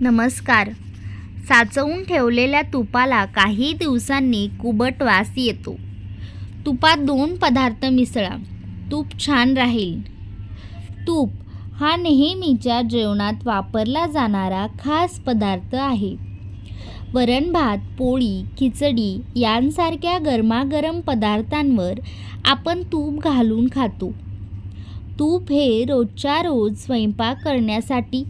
नमस्कार. साचवून ठेवलेल्या तुपाला काही दिवसांनी कुबट वास येतो. तुपात दोन पदार्थ मिसळा. तूप छान राहील. तूप हा नेहमीच्या जेवणात वापरला जाणारा खास पदार्थ आहे. वरण भात पोळी खिचडी यांसारख्या गरमागरम पदार्थांवर आपण तूप घालून खातो. तूप हे रोजच्या रोज स्वयंपाक करण्यासाठी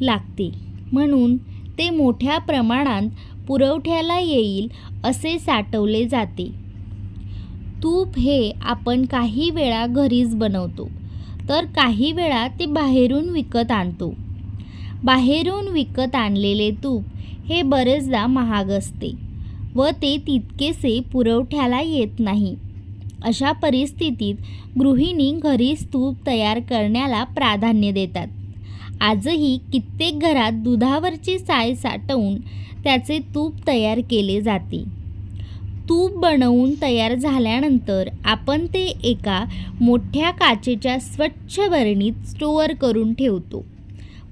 लागते. म्हणून ते मोठ्या प्रमाणात पुरवठ्याला येईल असे साठवले जाते. तूप हे आपण काही वेळा घरीच बनवतो तर काही वेळा ते बाहेरून विकत आणतो. बाहेरून विकत आणलेले तूप हे बरेचदा महाग असते व ते तितकेसे पुरवठ्याला येत नाही. अशा परिस्थितीत गृहिणी घरीच तूप तयार करण्याला प्राधान्य देतात. आजही कित्येक घरात दुधावरची साय साठवून त्याचे तूप तयार केले जाते. तूप बनवून तयार झाल्यानंतर आपण ते एका मोठ्या काचेच्या स्वच्छ बरणीत स्टोअर करून ठेवतो.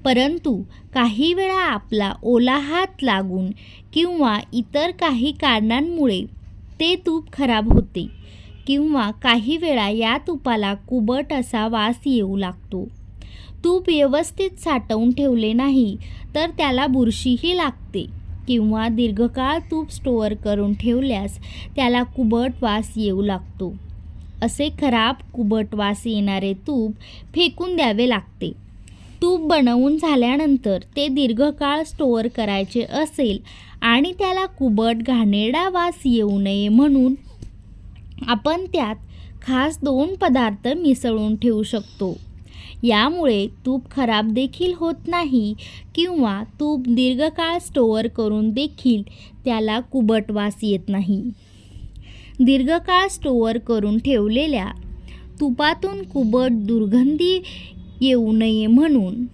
परंतु काही वेळा आपला ओला हात लागून किंवा इतर काही कारणांमुळे ते तूप खराब होते किंवा काही वेळा या तुपाला कुबट असा वास येऊ लागतो. तूप व्यवस्थित साठवून ठेवले नाही तर त्याला बुरशीही लागते. किंवा दीर्घकाळ तूप स्टोअर करून ठेवल्यास त्याला कुबट वास येऊ लागतो. असे खराब कुबट वास येणारे तूप फेकून द्यावे लागते. तूप बनवून झाल्यानंतर ते दीर्घकाळ स्टोअर करायचे असेल आणि त्याला कुबट घाणेरडा वास येऊ नये म्हणून आपण त्यात खास दोन पदार्थ मिसळून ठेवू शकतो. यामुळे तूप खराब देखील होत नाही किंवा तूप दीर्घकाळ स्टोअर करून देखील त्याला कुबट वास येत नाही. दीर्घकाळ स्टोअर करून ठेवलेल्या तुपातून कुबट दुर्गंधी येऊ नये म्हणून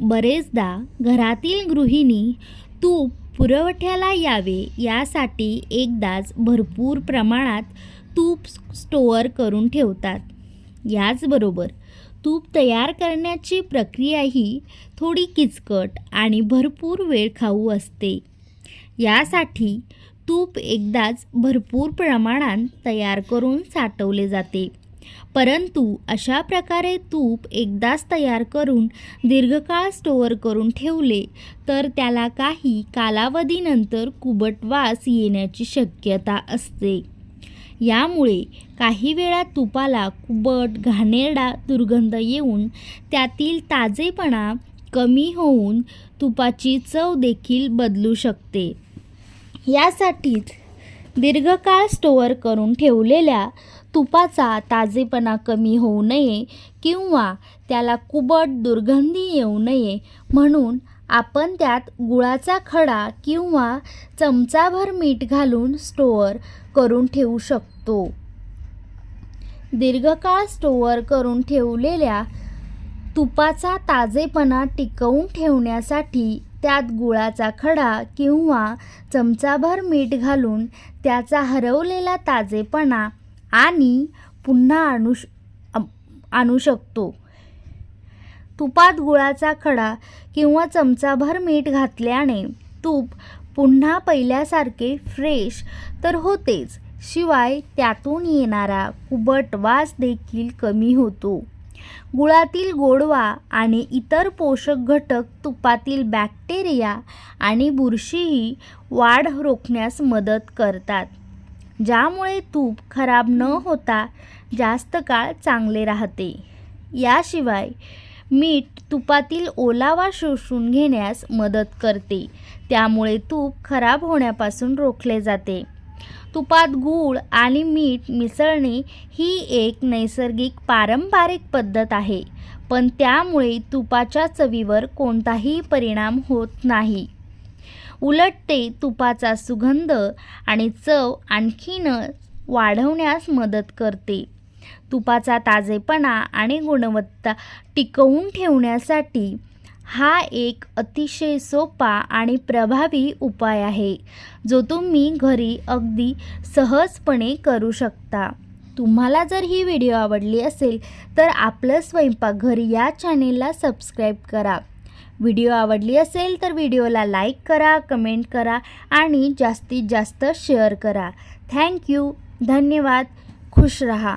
बरेचदा घरातील गृहिणी तूप पुरवठ्याला यावे यासाठी एकदाच भरपूर प्रमाणात तूप स्टोअर करून ठेवतात. याचबरोबर तूप तयार करण्याची प्रक्रियाही थोडी किचकट आणि भरपूर वेळ खाऊ असते. यासाठी तूप एकदाच भरपूर प्रमाणात तयार करून साठवले जाते. परंतु अशा प्रकारे तूप एकदाच तयार करून दीर्घकाळ स्टोअर करून ठेवले तर त्याला काही कालावधीनंतर कुबट वास येण्याची शक्यता असते. यामुळे काही वेळा तुपाला कुबट घाणेरडा दुर्गंध येऊन त्यातील ताजेपणा कमी होऊन तुपाची चव देखील बदलू शकते. यासाठीच दीर्घकाळ स्टोअर करून ठेवलेल्या तुपाचा ताजेपणा कमी होऊ नये किंवा त्याला कुबट दुर्गंधी येऊ नये म्हणून आपण त्यात गुळाचा खडा किंवा चमचाभर मीठ घालून स्टोअर करून ठेवू शकतो. दीर्घकाळ स्टोअर करून ठेवलेल्या तुपाचा ताजेपणा टिकवून ठेवण्यासाठी त्यात गुळाचा खडा किंवा चमचाभर मीठ घालून त्याचा हरवलेला ताजेपणा आणि पुन्हा आणू श आणू शकतो. तुपात गुळाचा खडा किंवा चमचाभर मीठ घातल्याने तूप पुन्हा पहिल्यासारखे फ्रेश तर होतेच. शिवाय त्यातून येणारा कुबट वास देखील कमी होतो. गुळातील गोडवा आणि इतर पोषक घटक तुपातील बॅक्टेरिया आणि बुरशीही वाढ रोखण्यास मदत करतात. ज्यामुळे तूप खराब न होता जास्त काळ चांगले राहते. याशिवाय मीठ तुपातील ओलावा शोषून घेण्यास मदत करते. त्यामुळे तूप खराब होण्यापासून रोखले जाते. तुपात गूळ आणि मीठ मिसळणे ही एक नैसर्गिक पारंपरिक पद्धत आहे पण त्यामुळे तुपाच्या चवीवर कोणताही परिणाम होत नाही. उलट ते तुपाचा सुगंध आणि चव आणखीन वाढवण्यास मदत करते. तुपाचा ताजेपणा आणि गुणवत्ता टिकवून ठेवण्यासाठी हा एक अतिशय सोपा आणि प्रभावी उपाय आहे जो तुम्ही घरी अगदी सहजपणे करू शकता. तुम्हाला जर ही व्हिडिओ आवडली असेल तर आपलं स्वयंपाकघर या चॅनेलला सबस्क्राईब करा. व्हिडिओ आवडली असेल तर व्हिडिओला लाईक करा कमेंट करा आणि जास्तीत जास्त शेअर करा. थँक्यू धन्यवाद. खुश रहा.